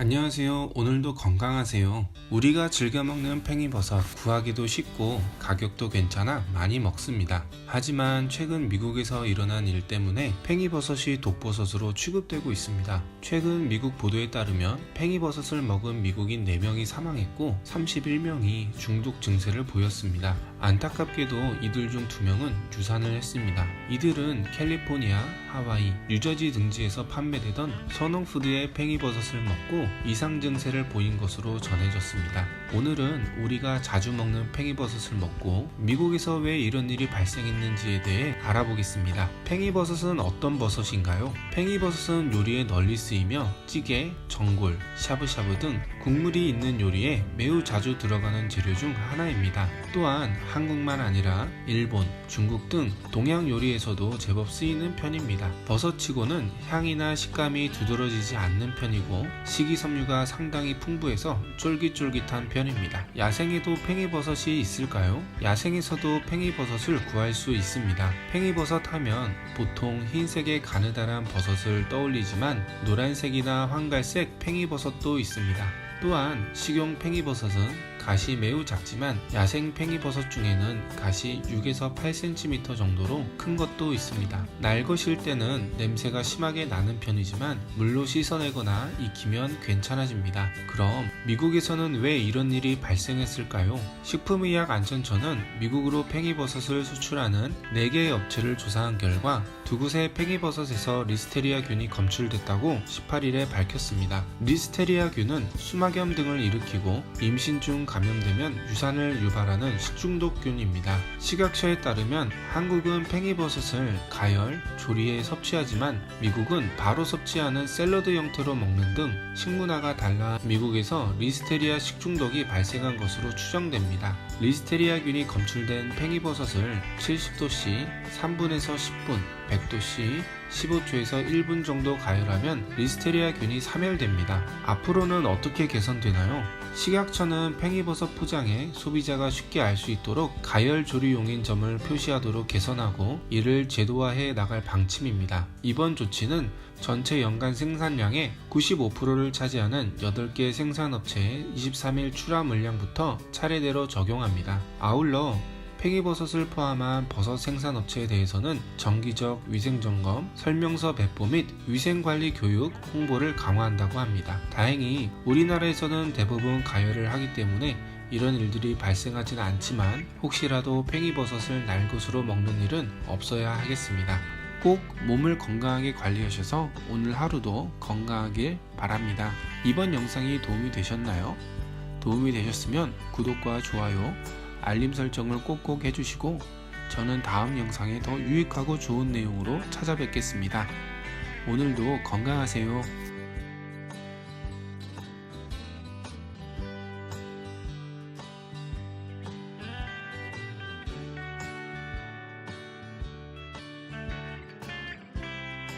안녕하세요. 오늘도 건강하세요. 우리가 즐겨 먹는 팽이버섯 구하기도 쉽고 가격도 괜찮아 많이 먹습니다. 하지만 최근 미국에서 일어난 일 때문에 팽이버섯이 독버섯으로 취급되고 있습니다. 최근 미국 보도에 따르면 팽이버섯을 먹은 미국인 4명이 사망했고 31명이 중독 증세를 보였습니다. 안타깝게도 이들 중 2명은 유산을 했습니다. 이들은 캘리포니아, 하와이, 뉴저지 등지에서 판매되던 선홍푸드의 팽이버섯을 먹고 이상 증세를 보인 것으로 전해졌습니다. 오늘은 우리가 자주 먹는 팽이버섯을 먹고 미국에서 왜 이런 일이 발생했는지에 대해 알아보겠습니다. 팽이버섯은 어떤 버섯인가요? 팽이버섯은 요리에 널리 쓰이며 찌개, 전골, 샤브샤브 등 국물이 있는 요리에 매우 자주 들어가는 재료 중 하나입니다. 또한 한국만 아니라 일본, 중국 등 동양 요리에서도 제법 쓰이는 편입니다. 버섯치고는 향이나 식감이 두드러지지 않는 편이고 식이 섬유가 상당히 풍부해서 쫄깃쫄깃한 편입니다. 야생에도 팽이버섯이 있을까요? 야생에서도 팽이버섯을 구할 수 있습니다. 팽이버섯 하면 보통 흰색의 가느다란 버섯을 떠올리지만 노란색이나 황갈색 팽이버섯도 있습니다. 또한 식용 팽이버섯은 가시 매우 작지만 야생 팽이버섯 중에는 가시 6에서 8cm 정도로 큰 것도 있습니다. 날것일 때는 냄새가 심하게 나는 편이지만 물로 씻어내거나 익히면 괜찮아집니다. 그럼 미국에서는 왜 이런 일이 발생했을까요? 식품의약안전처는 미국으로 팽이버섯을 수출하는 4개의 업체를 조사한 결과 두 곳의 팽이버섯에서 리스테리아균이 검출됐다고 18일에 밝혔습니다. 리스테리아균은 수막 염 등을 일으키고 임신 중 감염되면 유산을 유발하는 식중독균입니다. 식약처에 따르면 한국은 팽이버섯을 가열, 조리에 섭취하지만 미국은 바로 섭취하는 샐러드 형태로 먹는 등 식문화가 달라 미국에서 리스테리아 식중독이 발생한 것으로 추정됩니다. 리스테리아균이 검출된 팽이버섯을 70도씨 3분에서 10분, 100도씨 15초에서 1분 정도 가열하면 리스테리아균이 사멸됩니다. 앞으로는 어떻게 개선되나요? 식약처는 팽이버섯 포장에 소비자가 쉽게 알 수 있도록 가열 조리용인 점을 표시하도록 개선하고 이를 제도화해 나갈 방침입니다. 이번 조치는 전체 연간 생산량의 95%를 차지하는 8개 생산업체의 23일 출하 물량부터 차례대로 적용합니다. 아울러 팽이버섯을 포함한 버섯 생산업체에 대해서는 정기적 위생점검, 설명서 배포 및 위생관리 교육, 홍보를 강화한다고 합니다. 다행히 우리나라에서는 대부분 가열을 하기 때문에 이런 일들이 발생하지는 않지만 혹시라도 팽이버섯을 날것으로 먹는 일은 없어야 하겠습니다. 꼭 몸을 건강하게 관리하셔서 오늘 하루도 건강하길 바랍니다. 이번 영상이 도움이 되셨나요? 도움이 되셨으면 구독과 좋아요, 알림 설정을 꼭꼭 해주시고 저는 다음 영상에 더 유익하고 좋은 내용으로 찾아뵙겠습니다. 오늘도 건강하세요.